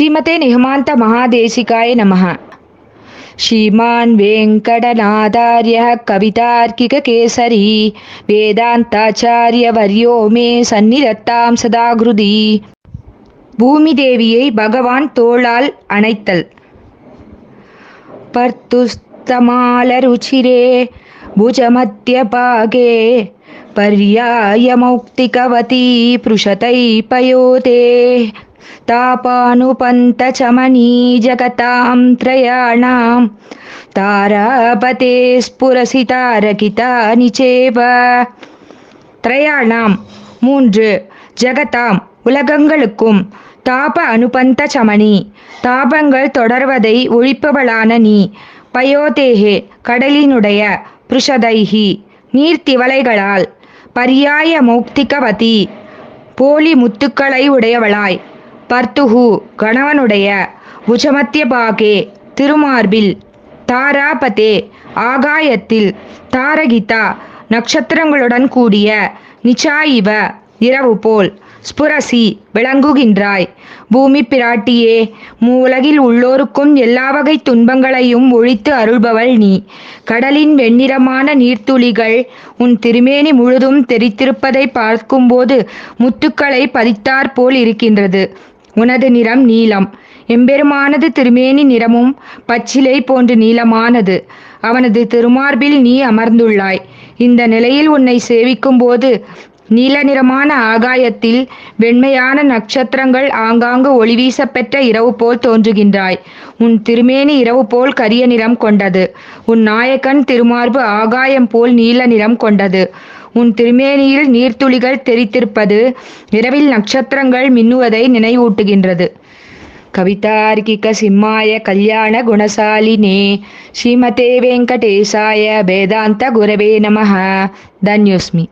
ஸ்ரீமதே நிகமாந்த மகாதேசிகாய நமः श्रीमान् वेङ्कटनाथार्यः कवितार्किककेसरी வேதாந்தாச்சாரியவர்யோ மே சந்நிதத்தாம் சதா கிருதி பூமி தேவியை பகவான் தோளால் அணைத்தல் பர்த்துஸ்தமாலருச்சிரே भुजमध्यभागे पर्यायमौक्तिकवती पृषतै पयोते तापानुपन्तचमनी जगतां त्रयाणां तारापते स्फुरसि तारकितानि चेव திரையாணாம் மூன்று ஜெகதாம் உலகங்களுக்கும் தாப அனுபந்த சமணி தாபங்கள் தொடர்வதை ஒழிப்பவளான நீ பயோதேகே கடலினுடைய புருஷதைஹி நீர்த்திவளைகளால் பரியாய மௌக்திகவதி போலி முத்துக்களை உடையவளாய் பர்த்துஹு கணவனுடைய உஜமத்திய பாகே திருமார்பில் தாராபதே ஆகாயத்தில் தாரகிதா நட்சத்திரங்களுடன் கூடிய நிச்சாயிவ இரவு போல் ஸ்புரசி விளங்குகின்றாய். பூமி பிராட்டியே மூலகில் உள்ளோருக்கும் எல்லா வகை துன்பங்களையும் ஒழித்து அருள்பவள் நீ. கடலின் வெண்ணிறமான நீர்த்துளிகள் உன் திருமேனி முழுதும் தெரித்திருப்பதை பார்க்கும்போது முத்துக்களை பதித்தாற் போல் இருக்கின்றது. உனது நிறம் நீலம். எம்பெருமானது திருமேனி நிறமும் பச்சிலை போன்று நீளமானது. அவனது திருமார்பில் நீ அமர்ந்துள்ளாய். இந்த நிலையில் உன்னை சேவிக்கும்போது நீல நிறமான ஆகாயத்தில் வெண்மையான நட்சத்திரங்கள் ஆங்காங்கு ஒளிவீசப்பெற்ற இரவு போல் தோன்றுகின்றாய். உன் திருமேனி இரவு போல் கரிய நிறம் கொண்டது. உன் நாயக்கன் திருமார்பு ஆகாயம் போல் நீல நிறம் கொண்டது. உன் திருமேனியில் நீர்த்துளிகள் தெரித்திருப்பது இரவில் நட்சத்திரங்கள் மின்னுவதை நினைவூட்டுகின்றது. கவிதார்க்கிக சிம்மாய கல்யாண குணசாலினே. ஸ்ரீமதே வெங்கடேசாய வேதாந்த குரவே நமஹ. தன்யோஸ்மி